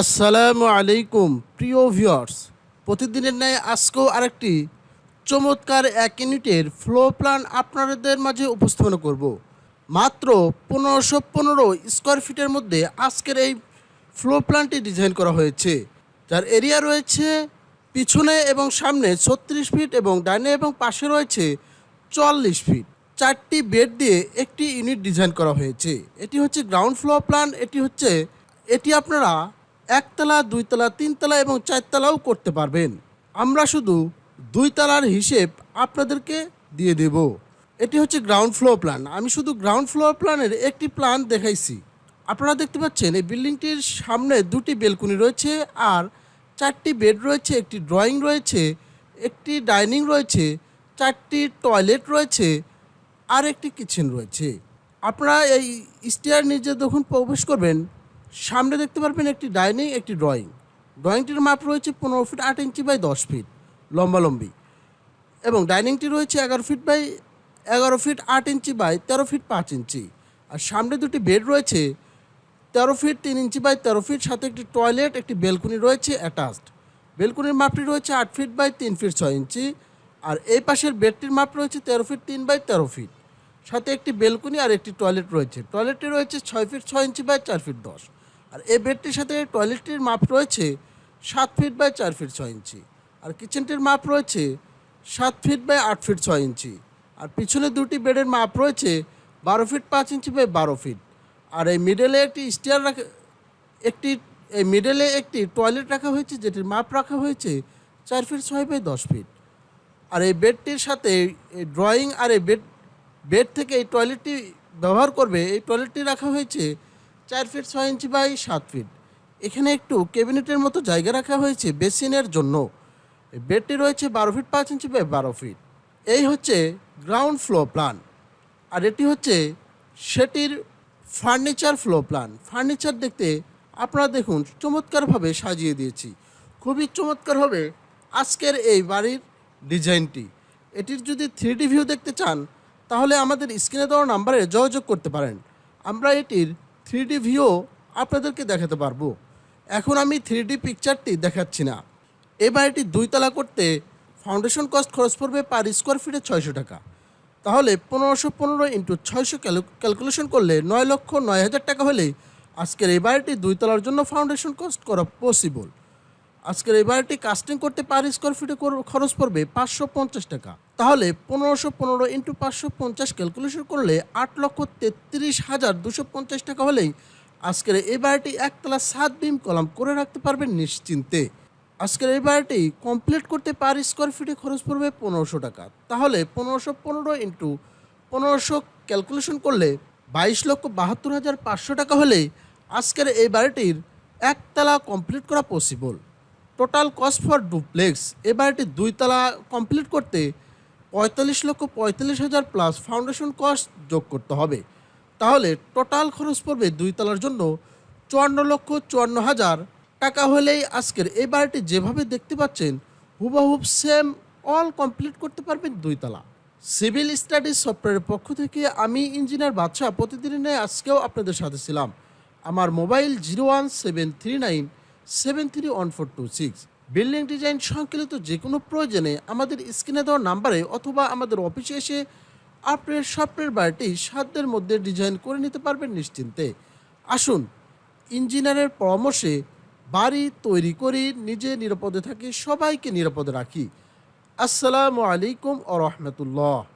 আসসালামু আলাইকুম, প্রিয় ভিউয়ার্স প্রতিদিনের ন্যায় আজকেও আরেকটি চমৎকার এক ইউনিটের ফ্লো প্ল্যান আপনাদের মাঝে উপস্থাপন করব। মাত্র পনেরোশো পনেরো স্কোয়ার ফিটের মধ্যে আজকের এই ফ্লো প্ল্যানটি ডিজাইন করা হয়েছে। যার এরিয়া রয়েছে পিছনে এবং সামনে ছত্রিশ ফিট এবং ডাইনে এবং পাশে রয়েছে চল্লিশ ফিট চারটি বেড দিয়ে একটি ইউনিট ডিজাইন করা হয়েছে। এটি হচ্ছে গ্রাউন্ড ফ্লোর প্ল্যান এটি হচ্ছে, এটি আপনারা একতলা, দুইতলা, তিনতলা এবং চারতলাও করতে পারবেন। আমরা শুধু দুই তলার হিসেব আপনাদেরকে দিয়ে দেব। এটি হচ্ছে গ্রাউন্ড ফ্লোর প্ল্যান আমি শুধু গ্রাউন্ড ফ্লোর প্ল্যানের একটি প্ল্যান দেখাইছি। আপনারা দেখতে পাচ্ছেন, এই বিল্ডিংটির সামনে দুটি বেলকুনি রয়েছে আর চারটি বেড রয়েছে, একটি ড্রয়িং রয়েছে, একটি ডাইনিং রয়েছে, চারটি টয়লেট রয়েছে, আর একটি কিচেন রয়েছে। আপনারা এই স্টেয়ার নিচে যখন প্রবেশ করবেন সামনে দেখতে পারবেন একটি ডাইনিং, একটি ড্রয়িং। ড্রয়িংটির মাপ রয়েছে পনেরো ফিট আট ইঞ্চি বাই দশ ফিট, লম্বালম্বি। এবং ডাইনিংটি রয়েছে এগারো ফিট বাই এগারো ফিট আট ইঞ্চি বাই তেরো ফিট পাঁচ ইঞ্চি। আর সামনে দুটি বেড রয়েছে তেরো ফিট তিন ইঞ্চি বাই তেরো ফিট, সাথে একটি টয়লেট, একটি বেলকুনি রয়েছে অ্যাটাচড। বেলকুনির মাপটি রয়েছে আট ফিট বাই তিন ফিট ছয় ইঞ্চি। আর এই পাশের বেডটির মাপ রয়েছে তেরো ফিট তিন বাই তেরো ফিট। সাথে একটি বেলকুনি আর একটি টয়লেট রয়েছে। টয়লেটটি রয়েছে ছয় ফিট ছয় ইঞ্চি বাই চার ফিট দশ। আর এই বেডটির সাথে টয়লেটটির মাপ রয়েছে সাত ফিট বাই চার ফিট ছয় ইঞ্চি। আর কিচেনটির মাপ রয়েছে সাত ফিট বাই আট ফিট ছয় ইঞ্চি। আর পিছনে দুটি বেডের মাপ রয়েছে বারো ফিট পাঁচ ইঞ্চি বাই বারো ফিট। আর এই মিডলে একটি স্টেয়ার রাখা, একটি, এই মিডলে একটি টয়লেট রাখা হয়েছে, যেটির মাপ রাখা হয়েছে চার ফিট ছয় বাই দশ ফিট। আর এই বেডটির সাথে এই ড্রয়িং আর এই বেড বেড থেকে এই টয়লেটটি ব্যবহার করবে, এই টয়লেটটি রাখা হয়েছে চার ফিট ছয় ইঞ্চি বাই সাত ফিট। এখানে একটু ক্যাবিনেটের মতো জায়গা রাখা হয়েছে বেসিনের জন্য। বেডটি রয়েছে বারো ফিট পাঁচ ইঞ্চি বাই বারো ফিট। এই হচ্ছে গ্রাউন্ড ফ্লো প্ল্যান। আর এটি হচ্ছে সেটির ফার্নিচার ফ্লো প্ল্যান। ফার্নিচার দেখতে আপনারা দেখুন চমৎকারভাবে সাজিয়ে দিয়েছি। খুবই চমৎকার হবে আজকের এই বাড়ির ডিজাইনটি। এটির যদি থ্রি ভিউ দেখতে চান, তাহলে আমাদের স্ক্রিনে দেওয়া নাম্বারে যোগাযোগ করতে পারেন। আমরা এটির থ্রি ভিউ আপনাদেরকে দেখাতে পারব। এখন আমি থ্রি পিকচারটি দেখাচ্ছি না। এ বাড়িটি দুইতলা করতে ফাউন্ডেশন কস্ট খরচ পড়বে পার স্কোয়ার ফিটে ছয়শো টাকা। তাহলে পনেরোশো পনেরো ইন্টু ছয়শো ক্যালকুলেশন করলে নয় লক্ষ নয় হাজার টাকা হলে আজকের এই বাড়িটি দুইতলার জন্য ফাউন্ডেশন কস্ট করা পসিবল আজকের এই বাড়িটি কাস্টিং করতে পার স্কোয়ার ফিটে খরচ পড়বে পাঁচশো পঞ্চাশ টাকা। তাহলে পনেরোশো পনেরো ইন্টু পাঁচশো পঞ্চাশ ক্যালকুলেশন করলে আট লক্ষ তেত্রিশ হাজার দুশো পঞ্চাশ টাকা হলেই আজকের এই বাড়িটি একতলা সাত বিম কলাম করে রাখতে পারবেন নিশ্চিন্তে। আজকের এই বাড়িটি কমপ্লিট করতে পার স্কোয়ার ফিটে খরচ পড়বে পনেরোশো টাকা। তাহলে পনেরোশো পনেরো ইন্টু পনেরোশো ক্যালকুলেশন করলে বাইশ লক্ষ বাহাত্তর হাজার পাঁচশো টাকা হলেই আজকের এই বাড়িটির একতলা কমপ্লিট করা possible total cost for duplex এ বাড়িটি দুইতলা কমপ্লিট করতে পঁয়তাল্লিশ লক্ষ পঁয়তাল্লিশ হাজার প্লাস ফাউন্ডেশন কস্ট যোগ করতে হবে। তাহলে টোটাল খরচ পড়বে দুইতলার জন্য চুয়ান্ন লক্ষ চুয়ান্ন হাজার। টাকা হলেই আজকের এই বাড়িটি যেভাবে দেখতে পাচ্ছেন হুবহুব সেম অল কমপ্লিট করতে পারবেন দুইতলা। সিভিল স্টাডিজ সফটওয়্যারের পক্ষ থেকে আমি ইঞ্জিনিয়ার বাদশাহ প্রতিদিনের ন্যায় আজকেও আপনাদের সাথে ছিলাম। আমার mobile zero one seven three nine seven three one four two six building design সংকলিত যে কোনো প্রয়োজনে আমাদের স্ক্রিনে দেওয়া নাম্বারে অথবা আমাদের অফিসে এসে আপনার স্বপ্নের বাড়িটি সাধ্যের মধ্যে ডিজাইন করে নিতে পারবেন নিশ্চিন্তে। আসুন, ইঞ্জিনিয়ারের পরামর্শে বাড়ি তৈরি করি নিজে নিরাপদে থাকি, সবাইকে নিরাপদে রাখি। আসসালামু আলাইকুম ও রহমতুল্লাহ।